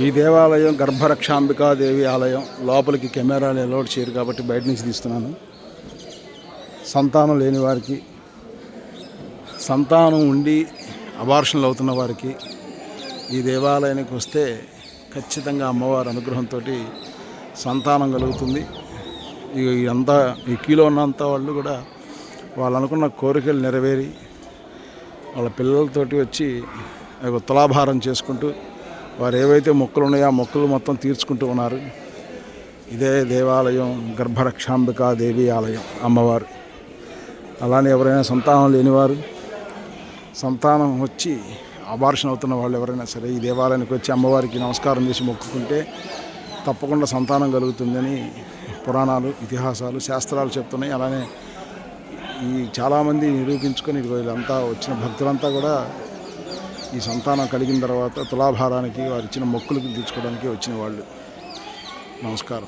ఈ దేవాలయం గర్భరక్షాంబికాదేవి ఆలయం. లోపలికి కెమెరాలు అలౌడ్ చేయరు కాబట్టి బయట నుంచి తీస్తున్నాను. సంతానం లేని వారికి సంతానం ఉండి అబార్షన్లు అవుతున్న వారికి ఈ దేవాలయానికి వస్తే ఖచ్చితంగా అమ్మవారి అనుగ్రహంతో సంతానం కలుగుతుంది. ఈ అంతా ఈ కీలో ఉన్నంత వాళ్ళు కూడా వాళ్ళు అనుకున్న కోరికలు నెరవేరి వాళ్ళ పిల్లలతోటి వచ్చి ఒక తులాభారం చేసుకుంటూ వారు ఏవైతే మొక్కలు ఉన్నాయో ఆ మొక్కలు మొత్తం తీర్చుకుంటూ ఉన్నారు. ఇదే దేవాలయం గర్భరక్షాంబికా దేవి ఆలయం అమ్మవారు. అలానే ఎవరైనా సంతానం లేనివారు సంతానం వచ్చి అబార్షన్ అవుతున్న వాళ్ళు ఎవరైనా సరే ఈ దేవాలయానికి వచ్చి అమ్మవారికి నమస్కారం చేసి మొక్కుకుంటే తప్పకుండా సంతానం కలుగుతుందని పురాణాలు ఇతిహాసాలు శాస్త్రాలు చెప్తున్నాయి. అలానే ఈ చాలామంది నిరూపించుకొని ఇదిగో వీళ్ళంతా వచ్చిన భక్తులంతా కూడా ఈ సంతానం కలిగిన తర్వాత తులాభారానికి వారు ఇచ్చిన మొక్కులకు తీర్చుకోవడానికి వచ్చిన వాళ్ళు. నమస్కారం.